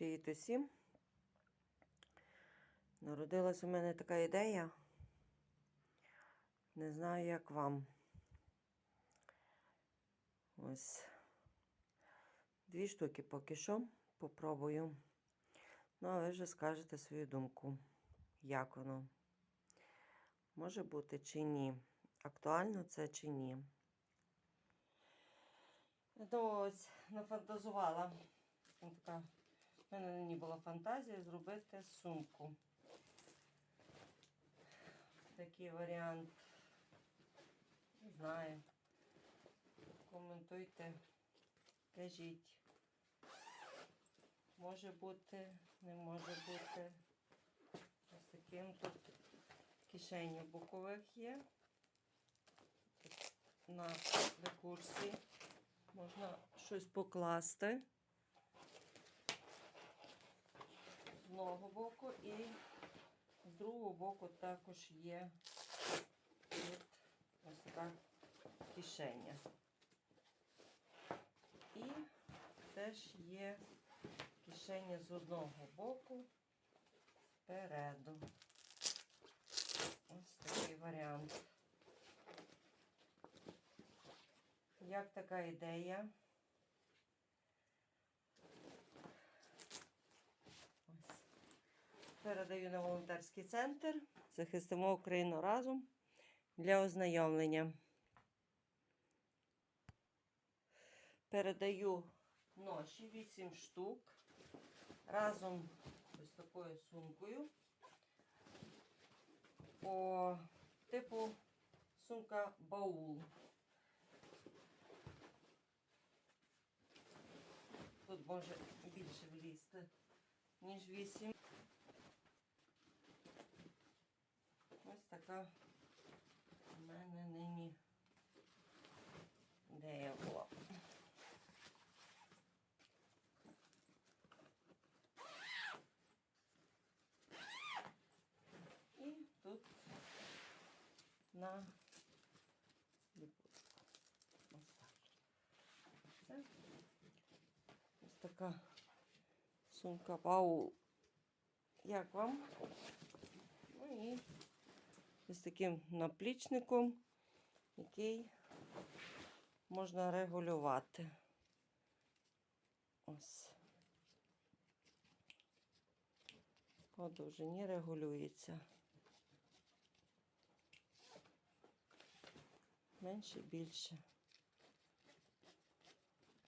Привіт усім. Народилась у мене така ідея. Не знаю, як вам. Ось. Дві штуки поки що. Попробую. Ну, а ви вже скажете свою думку. Як воно? Може бути чи ні. Актуально це чи ні. То ось нафантазувала. Така у мене нині була фантазія зробити сумку. Такий варіант. Не знаю. Коментуйте, кажіть. Може бути, не може бути. Ось таким тут кишені бокових є. На рекурсі можна щось покласти. з одного боку і з другого боку також є тут ось така кишеня. І теж є кишеня з одного боку спереду. Ось такий варіант. Як така ідея? Ось. Передаю на волонтерський центр. Захистимо Україну разом для ознайомлення. Передаю ноші 8 штук разом з такою сумкою. По типу сумка баул. Тут може більше влізти, ніж 8. Ось така у мене нині ідея була. І тут на ліпучку. Ось так. Це ось така сумка баул. Як вам? Ну і з таким наплічником, який можна регулювати. Ось. По довжині регулюється. Менше, більше.